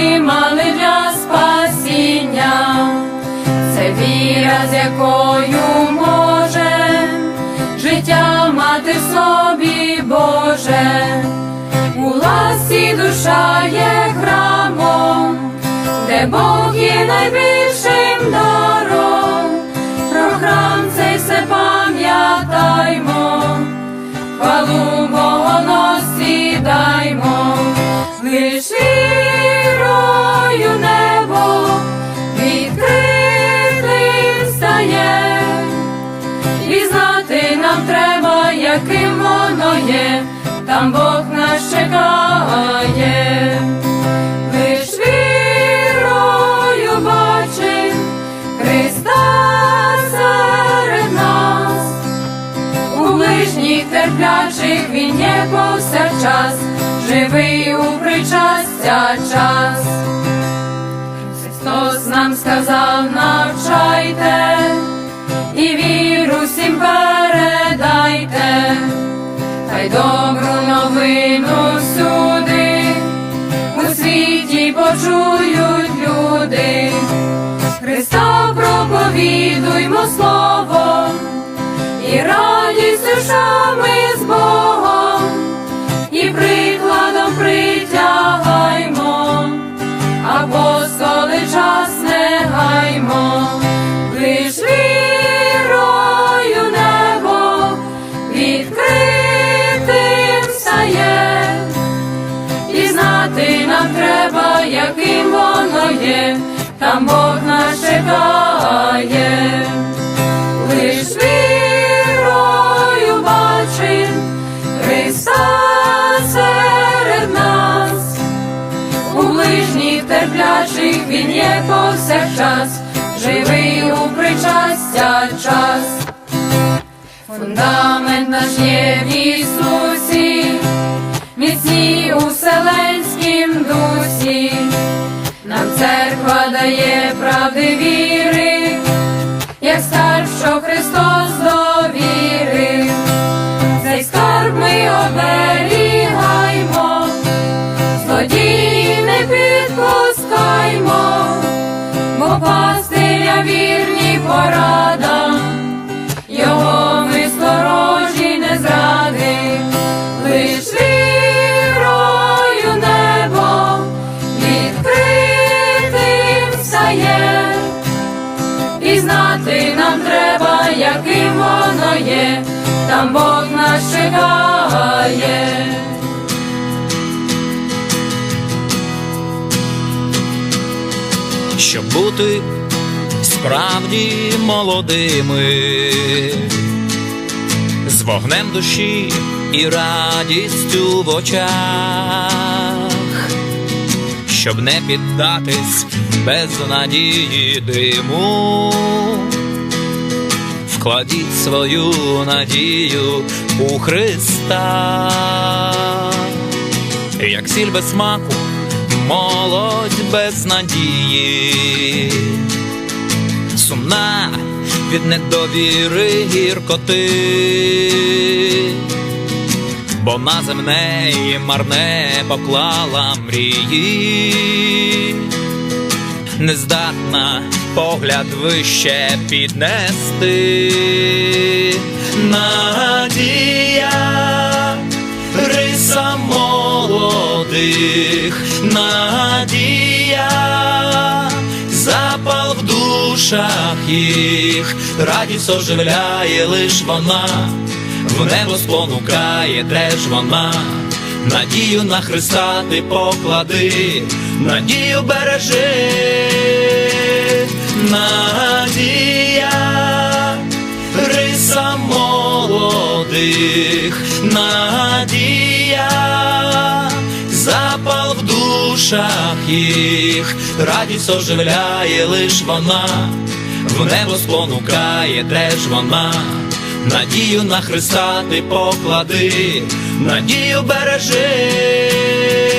отримали для спасіння, це віра, з якою може життя мати в собі, Боже, у ласі душа є храмом, де Бог є найбільшим даром, про храм цей все пам'ятаймо, хвалу Богоносі даймо. Лиши яким воно є, там Бог нас чекає. Лиш вірою бачим Христа у ближніх терплячих він є повсякчас, живий у причастя час. Христос нам сказав, навчайте і душами з Богом, і прикладом притягаймо, апостоли час не гаймо, лиш вірою небо відкритим стає, і знати нам треба, яким воно є, там Бог нас чекає. Причастя час. Фундамент наш є в Ісусі, міцні у вселенськім дусі, нам церква дає правди віри, як скарб, що Христос довірив, цей скарб ми оберігаймо, злодії не підпускаймо, бо пастиря вірні там Бог нас чекає. щоб бути справді молодими, з вогнем душі і радістю в очах, щоб не піддатись без надії диму. Вкладіть свою надію у Христа, як сіль без смаку, молодь без надії, сумна від недовіри гіркоти, бо на земне марне поклала мрії. Нездатна погляд вище піднести. Надія, риса молодих, надія, запал в душах їх, радість оживляє лиш вона, в небо спонукає теж вона. Надію на Христа ти поклади, надію бережи, душах їх, радість оживляє лиш вона, в небо спонукає теж вона. Надію на Христа ти поклади, надію бережи.